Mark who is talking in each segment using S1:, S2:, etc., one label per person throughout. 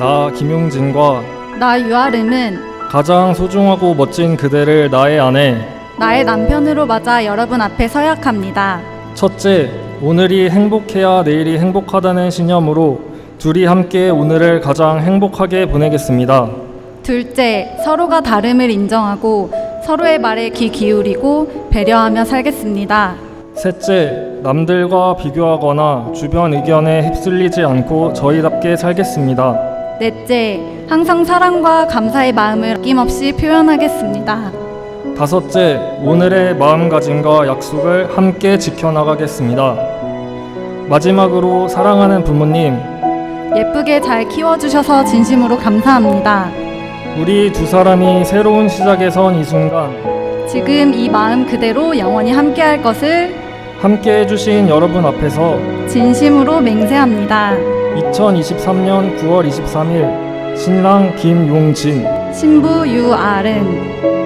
S1: 나 김용진과
S2: 나 유아름은
S1: 가장 소중하고 멋진 그대를 나의 아내
S2: 나의 남편으로 맞아 여러분 앞에 서약합니다.
S1: 첫째, 오늘이 행복해야 내일이 행복하다는 신념으로 둘이 함께 오늘을 가장 행복하게 보내겠습니다.
S2: 둘째, 서로가 다름을 인정하고 서로의 말에 귀 기울이고 배려하며 살겠습니다.
S1: 셋째, 남들과 비교하거나 주변 의견에 휩쓸리지 않고 저희답게 살겠습니다.
S2: 넷째, 항상 사랑과 감사의 마음을 아낌없이 표현하겠습니다.
S1: 다섯째, 오늘의 마음가짐과 약속을 함께 지켜나가겠습니다. 마지막으로 사랑하는 부모님,
S2: 예쁘게 잘 키워주셔서 진심으로 감사합니다.
S1: 우리 두 사람이 새로운 시작에 선 이 순간
S2: 지금 이 마음 그대로 영원히 함께할 것을
S1: 함께 해주신 여러분 앞에서
S2: 진심으로 맹세합니다.
S1: 2023년 9월 23일 신랑 김용진.
S2: 신부 유아른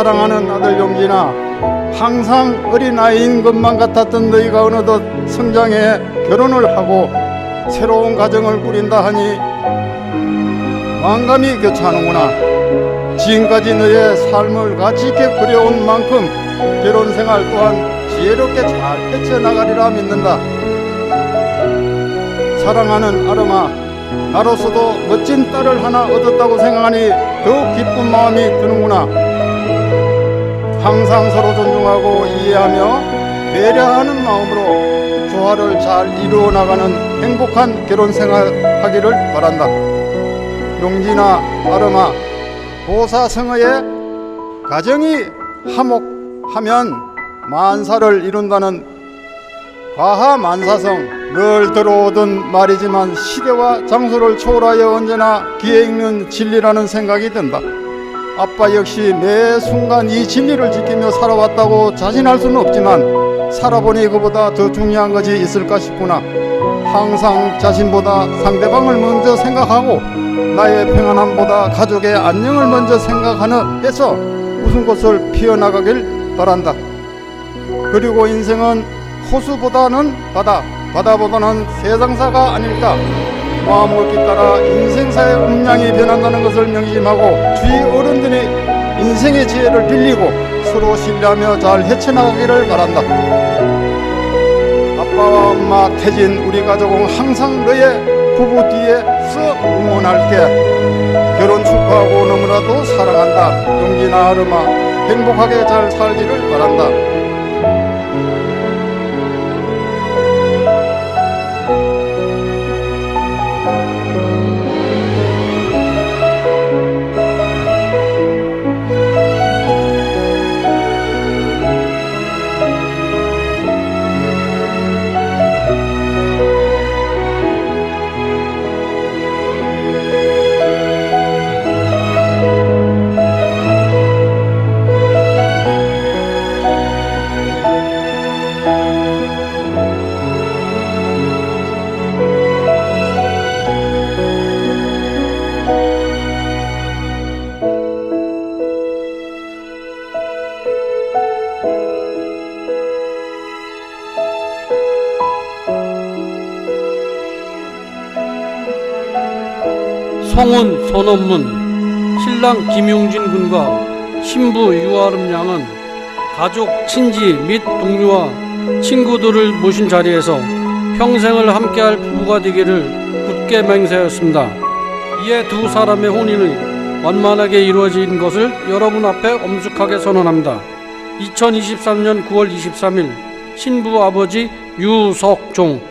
S3: 사랑하는 아들 용진아 항상 어린아이인 것만 같았던 너희가 어느덧 성장해 결혼을 하고 새로운 가정을 꾸린다 하니 만감이 교차하는구나. 지금까지 너의 삶을 가치 있게 그려온 만큼 결혼 생활 또한 지혜롭게 잘 헤쳐나가리라 믿는다. 사랑하는 아름아 나로서도 멋진 딸을 하나 얻었다고 생각하니 더욱 기쁜 마음이 드는구나 항상 서로 존중하고 이해하며 배려하는 마음으로 조화를 잘 이루어 나가는 행복한 결혼 생활 하기를 바란다. 용진아, 아름아, 보사성어에 가정이 화목하면 만사를 이룬다는 과하만사성 늘 들어오던 말이지만 시대와 장소를 초월하여 언제나 귀에 익는 진리라는 생각이 든다. 아빠 역시 매 순간 이 진리를 지키며 살아왔다고 자신할 수는 없지만 살아보니 그보다 더 중요한 것이 있을까 싶구나. 항상 자신보다 상대방을 먼저 생각하고 나의 평안함보다 가족의 안녕을 먼저 생각하는 해서 웃음꽃을 피어나가길 바란다. 그리고 인생은 호수보다는 바다, 바다보다는 세상사가 아닐까. 마음먹기 따라 인생사의 음량이 변한다는 것을 명심하고 주위 어른들이 인생의 지혜를 빌리고 서로 신뢰하며 잘 헤쳐나가기를 바란다. 아빠와 엄마 태진 우리 가족은 항상 너의 부부 뒤에 서 응원할게. 결혼 축하하고 너무나도 사랑한다. 용기나 아름아 행복하게 잘 살기를 바란다.
S4: 송은 손원문 신랑 김용진 군과 신부 유아름 양은 가족, 친지 및 동료와 친구들을 모신 자리에서 평생을 함께할 부부가 되기를 굳게 맹세하였습니다. 이에 두 사람의 혼인이 완만하게 이루어진 것을 여러분 앞에 엄숙하게 선언합니다. 2023년 9월 23일 신부 아버지 유석종